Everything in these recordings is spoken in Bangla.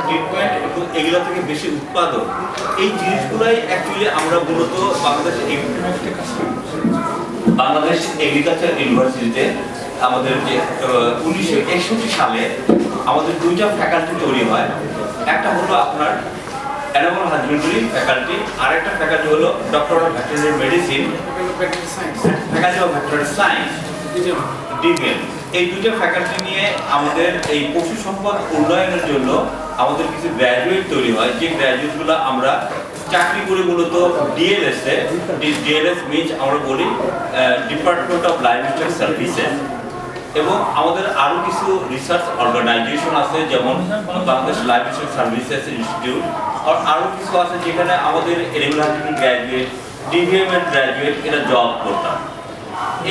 ট্রিটমেন্ট এবং এগুলো থেকে বেশি উৎপাদন এই জিনিসগুলাই অ্যাকচুয়ালি আমরা মূলত বাংলাদেশ বাংলাদেশ এগ্রিকালচার ইউনিভার্সিটিতে আমাদের যে উনিশশো একষট্টি সালে আমাদের দুইটা ফ্যাকাল্টি তৈরি হয়। একটা হলো আপনার অ্যানিমাল হাজবেন্ডারি ফ্যাকাল্টি আর একটা ফ্যাকাল্টি হলো doctor of veterinary medicine faculty of veterinary science DVM এই দুইটা ফ্যাকাল্টি নিয়ে আমাদের এই পশু সম্পদ উন্নয়নের জন্য আমাদের কিছু গ্র্যাজুয়েট তৈরি হয়, যে গ্র্যাজুয়েটগুলো আমরা চাকরি করে মূলত ডিএলএস এ ডিএলএস মিনস আমরা বলি ডিপার্টমেন্ট অফ লাইফস্টাইল সার্ভিসেস এবং আমাদের আরও কিছু রিসার্চ অর্গানাইজেশন আছে, যেমন বাংলাদেশ লাইফস্টাইল সার্ভিসেস ইনস্টিটিউট আর আরও কিছু আছে যেখানে আমাদের এনিমাল গ্র্যাজুয়েট ডিভিএম এর গ্র্যাজুয়েট এরা জব করতাম।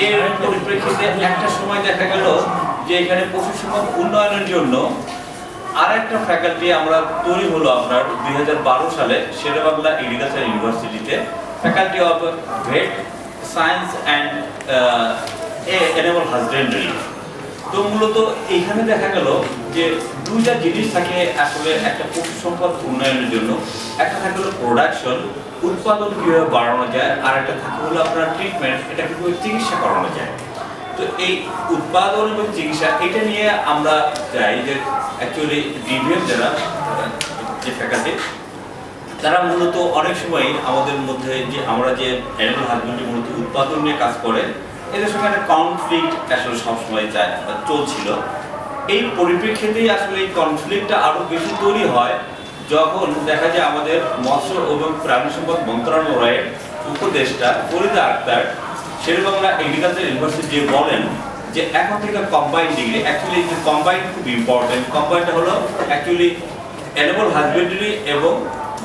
এর পরিপ্রেক্ষিতে একটা সময় দেখা গেল যে এখানে পশু সম্পদ উন্নয়নের জন্য আর একটা ফ্যাকাল্টি আমরা তৈরি হলো আপনার দুই হাজার বারো সালে, শেরেবাংলা এগ্রিকালচার ইউনিভার্সিটিতে। Faculty of vet science and animal husbandry তো মূলত এইখানে দেখা গেল যে দুইটা জিনিস থাকে আসলে একটা পশু সম্পদ উন্নয়নের জন্য। একটা থাকে হলো প্রোডাকশন উৎপাদন কীভাবে বাড়ানো যায়, আর একটা থাকে হলো আপনার ট্রিটমেন্ট এটা কীভাবে চিকিৎসা করানো যায়। তো এই উৎপাদন এবং চিকিৎসা, এটা নিয়ে আমরা চাই যে অ্যাকচুয়ালি ডিভিএম যারা যে ফ্যাকাল্টি তারা মূলত অনেক সময় আমাদের মধ্যে যে আমরা যে অ্যানিমাল হাজবেন্ডারি মূলত উৎপাদন নিয়ে কাজ করে, এদের সঙ্গে একটা কনফ্লিক্ট আসলে সবসময় চায় চলছিল। এই পরিপ্রেক্ষিতেই আসলে এই কনফ্লিক্টটা আরও বেশি তৈরি হয় যখন দেখা যায় আমাদের মৎস্য এবং প্রাণী সম্পদ মন্ত্রণালয়ের উপদেষ্টা ফরিদা আক্তার, শেরবাংলা এগ্রিকালচার ইউনিভার্সিটি বলেন যে এখন থেকে কম্বাইন ডিগ্রি অ্যাকচুয়ালি যে কম্বাইন খুব ইম্পর্টেন্ট কম্বাইনটা হলো অ্যাকচুয়ালি অ্যানিমাল হাজবেন্ডারি এবং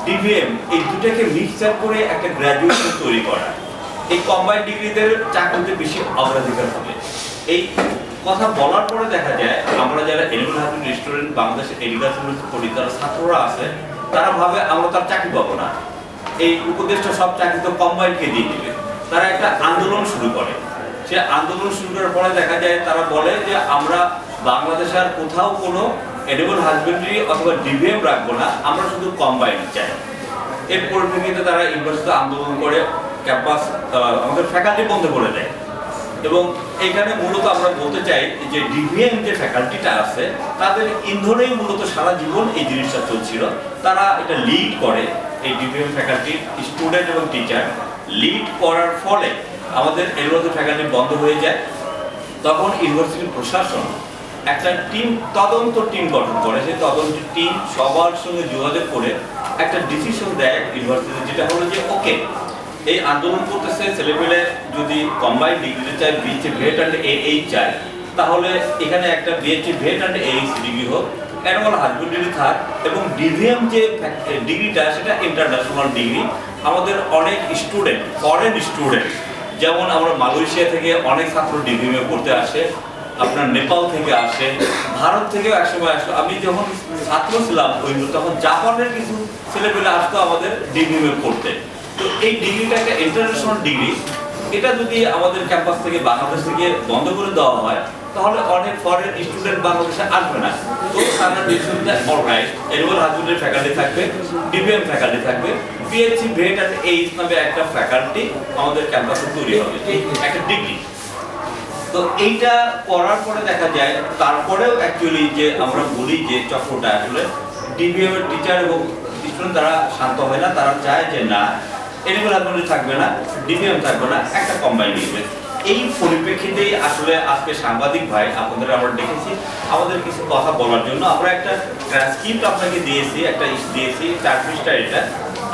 ডিভিএম এই দুটাকে মিক্সচার করে একটা গ্র্যাজুয়েশন তৈরি করা। এই কম্বাইন ডিগ্রিদের চাকরিতে বেশি অগ্রাধিকার হবে। এই কথা বলার পরে দেখা যায়, আমরা যারা এনিমাল হাজবেন্ড রেস্টুরেন্ট বাংলাদেশের এগ্রিকালচার পড়ি তারা ছাত্ররা আছে, তারা ভাবে আমরা তার চাকরি পাবো না। এই উপদেশটা সব চাকরি তো কম্বাইনকে দিয়ে দিবে। তারা একটা আন্দোলন শুরু করে। সে আন্দোলন শুরু করার পরে দেখা যায় তারা বলে যে আমরা বাংলাদেশে আর কোথাও কোনো এনিমাল হাজবেন্ডারি অথবা ডিভিএম রাখব না, আমরা শুধু কম্বাইন চাই। এর পরিপ্রেক্ষিতে তারা ইউনিভার্সিটি আন্দোলন করে ক্যাম্পাস আমাদের ফ্যাকাল্টি বন্ধ করে দেয়। এবং এখানে মূলত আমরা বলতে চাই যে ডিভিএম যে ফ্যাকাল্টিটা আছে, তাদের ইন্ধনেই মূলত সারা জীবন এই জিনিসটা চলছিল। তারা এটা লিড করে, এই ডিভিএম ফ্যাকাল্টির স্টুডেন্ট এবং টিচার লিড করার ফলে আমাদের এর ফ্যাকাল্টি বন্ধ হয়ে যায়, তখন ইউনিভার্সিটির প্রশাসন একটা টিম, তদন্ত টিম গঠন করে। সেই তদন্ত টিম সবার সঙ্গে যোগাযোগ করে একটা ডিসিশন দেয় ইউনিভার্সিটি, যেটা হলো যে, ওকে, এই আন্দোলন করতেছে, ছেলেপেলে যদি কম্বাইন ডিগ্রি চায় BSc vet and A H চায়, তাহলে এখানে একটা BSc vet and H degree হোক অ্যানুয়াল হাজবেন্ডারি থাক এবং ডিভিএম যে ডিগ্রিটা সেটা ইন্টারন্যাশনাল ডিগ্রি আমাদের অনেক স্টুডেন্ট ফরেন স্টুডেন্ট যেমন আমরা মালয়েশিয়া থেকে অনেক ছাত্র ডিভিএমে পড়তে আসে, আপনার নেপাল থেকে আসে, ভারত থেকেও একসময় আসতো। আমি যখন ছাত্র ছিলাম ওই তখন জাপানের কিছু ছেলেপেলে আসতো আমাদের ডিগ্রি মে পড়তে। তো এই ডিগ্রিটা একটা ইন্টারন্যাশনাল ডিগ্রি। এটা যদি আমাদের ক্যাম্পাস থেকে বাংলাদেশ থেকে বন্ধ করে দেওয়া হয় তাহলে অনেক ফরেন স্টুডেন্ট বাংলাদেশে আসবে না। তো সারা বিশ্ববিদ্যালয় অলরাইট এনিমাল হাজবেন্ডের ফ্যাকাল্টি থাকবে ডিভিএম ফ্যাকাল্টি থাকবে পিএইচসি ভেট অ্যান্ড এইচ নামে একটা ফ্যাকাল্টি আমাদের ক্যাম্পাসে তৈরি হবে একটা ডিগ্রি তো এইটা করার পরে দেখা যায়, তারপরেও অ্যাকচুয়ালি যে আমরা বলি যে চক্রটা আসলে ডিবিএম এর টিচার এবং স্টুডেন্ট তারা শান্ত হয় না, তারা চায় যে না এনিমেল হাজবেন্ডারি থাকবে না ডিবিএম থাকবে না, একটা কম্বাইন নিবে এই পরিপ্রেক্ষিতে আসলে আজকে সাংবাদিক ভাই আপনাদের আমরা দেখেছি আমাদের কিছু কথা বলার জন্য। আমরা একটা ট্রান্সক্রিপ্ট আপনাকে দিয়েছি একটা দিয়েছি চার পৃষ্ঠা এটা।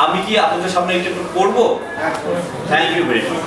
আমি কি আপনাদের সামনে এটা একটু পড়ব থ্যাংক ইউ ভেরি মাচ